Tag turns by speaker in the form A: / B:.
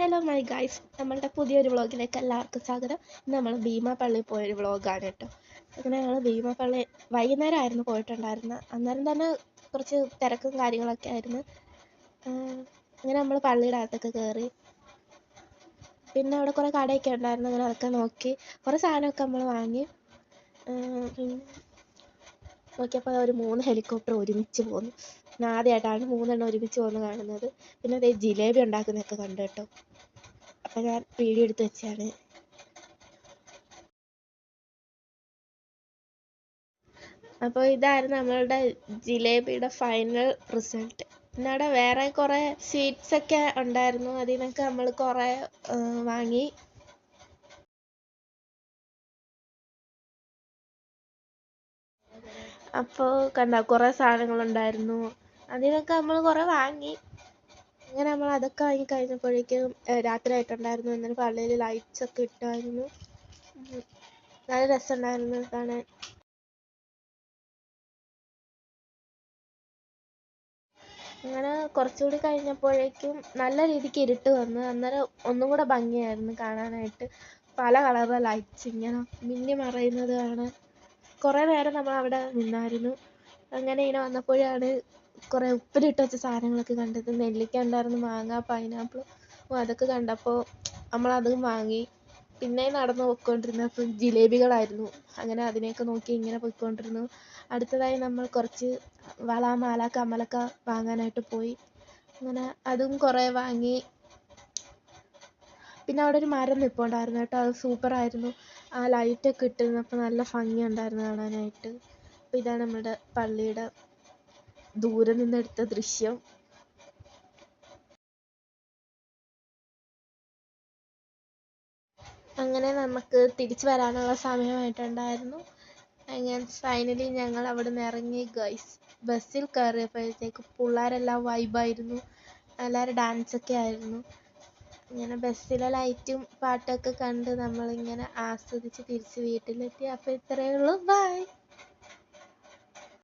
A: Hello my guys നമ്മളുടെ പുതിയൊരു വ്ളോഗിലേക്ക് എല്ലാവർക്കും സ്വാഗതം. നമ്മൾ ഭീമാപള്ളി പോയൊരു വ്ളോഗാണ് കേട്ടോ. അങ്ങനെ ഞങ്ങൾ ഭീമാപള്ളി വൈകുന്നേരം ആയിരുന്നു പോയിട്ടുണ്ടായിരുന്നത് അന്നേരം തന്നെ കുറച്ച് തിരക്കും കാര്യങ്ങളൊക്കെ ആയിരുന്നു. അങ്ങനെ നമ്മൾ പള്ളിയുടെ അകത്തൊക്കെ കയറി പിന്നെ അവിടെ കുറേ കടയൊക്കെ ഉണ്ടായിരുന്നു. അങ്ങനെ അതൊക്കെ നോക്കി. കുറേ സാധനമൊക്കെ നമ്മൾ വാങ്ങി. നോക്കിയപ്പോൾ ഒരു മൂന്ന് ഹെലികോപ്റ്റർ ഒരുമിച്ച് പോന്നു. ഞാൻ ആദ്യമായിട്ടാണ് മൂന്നെണ്ണം ഒരുമിച്ച് പോകുന്നത് കാണുന്നത്. പിന്നെ അതേ ജിലേബി ഉണ്ടാക്കുന്നതൊക്കെ കണ്ടു കേട്ടോ. അപ്പം ഞാൻ വീഡിയോ എടുത്ത് വെച്ചാണ്. അപ്പോൾ ഇതായിരുന്നു നമ്മളുടെ ജിലേബിയുടെ ഫൈനൽ റിസൾട്ട് പിന്നെ അവിടെ വേറെ കുറേ സ്വീറ്റ്സ് ഉണ്ടായിരുന്നു. അതിൽ നിന്നൊക്കെ നമ്മൾ കുറേ വാങ്ങി. അപ്പോൾ കണ്ട കുറേ സാധനങ്ങളുണ്ടായിരുന്നു അതിൽ നിന്നൊക്കെ നമ്മൾ കുറേ വാങ്ങി. അങ്ങനെ നമ്മൾ അതൊക്കെ വാങ്ങി കഴിഞ്ഞപ്പോഴേക്കും രാത്രി ആയിട്ടുണ്ടായിരുന്നു എന്നിട്ട് പള്ളിയിൽ ലൈറ്റ്സ് ഒക്കെ ഇട്ടായിരുന്നു. നല്ല രസമുണ്ടായിരുന്നു കാണാൻ. അങ്ങനെ കുറച്ചുകൂടി കഴിഞ്ഞപ്പോഴേക്കും നല്ല രീതിക്ക് ഇരുട്ട് വന്നു അന്നേരം ഒന്നും കൂടെ ഭംഗിയായിരുന്നു കാണാനായിട്ട്. പല കളറിലെ ലൈറ്റ്സ് ഇങ്ങനെ മിന്നി മറയുന്നത് കാണാൻ. കുറേ നേരം നമ്മൾ അവിടെ നിന്നായിരുന്നു. അങ്ങനെ ഇങ്ങനെ വന്നപ്പോഴാണ് കുറേ ഉപ്പിലിട്ട് വെച്ച സാധനങ്ങളൊക്കെ കണ്ടത്. നെല്ലിക്ക ഉണ്ടായിരുന്നു മാങ്ങ പൈനാപ്പിൾ അതൊക്കെ കണ്ടപ്പോൾ നമ്മൾ അതും വാങ്ങി. പിന്നെ നടന്ന് പോയിക്കൊണ്ടിരുന്നപ്പോൾ ജിലേബികളായിരുന്നു. അങ്ങനെ അതിനെയൊക്കെ നോക്കി ഇങ്ങനെ പോയിക്കൊണ്ടിരുന്നു. അടുത്തതായി നമ്മൾ കുറച്ച് വള മാല കമ്മലൊക്കെ വാങ്ങാനായിട്ട് പോയി. അങ്ങനെ അതും കുറേ വാങ്ങി. പിന്നെ അവിടെ ഒരു മരം നിൽപ്പുണ്ടായിരുന്നു കേട്ടോ. അത് സൂപ്പറായിരുന്നു. ആ ലൈറ്റൊക്കെ ഇട്ടിരുന്നപ്പോൾ നല്ല ഭംഗിയുണ്ടായിരുന്നു കാണാനായിട്ട്. അപ്പോൾ ഇതാണ് നമ്മുടെ പള്ളിയുടെ ദൂരെ നിന്നെടുത്ത ദൃശ്യം. അങ്ങനെ നമുക്ക് തിരിച്ചു വരാനുള്ള സമയമായിട്ടുണ്ടായിരുന്നു. അങ്ങനെ ഫൈനലി ഞങ്ങൾ അവിടെ നിന്ന് ഇറങ്ങി. ഗൈസ് ബസ്സിൽ കയറിയപ്പോഴത്തേക്ക് പിള്ളേരെല്ലാം വൈബായിരുന്നു എല്ലാവരും ഡാൻസൊക്കെ ആയിരുന്നു. ഇങ്ങനെ ബസ്സിലെ ലൈറ്റും പാട്ടൊക്കെ കണ്ട് നമ്മളിങ്ങനെ ആസ്വദിച്ച് തിരിച്ച് വീട്ടിലെത്തി. അപ്പോൾ ഇത്രയേ ഉള്ളൂ. ബൈ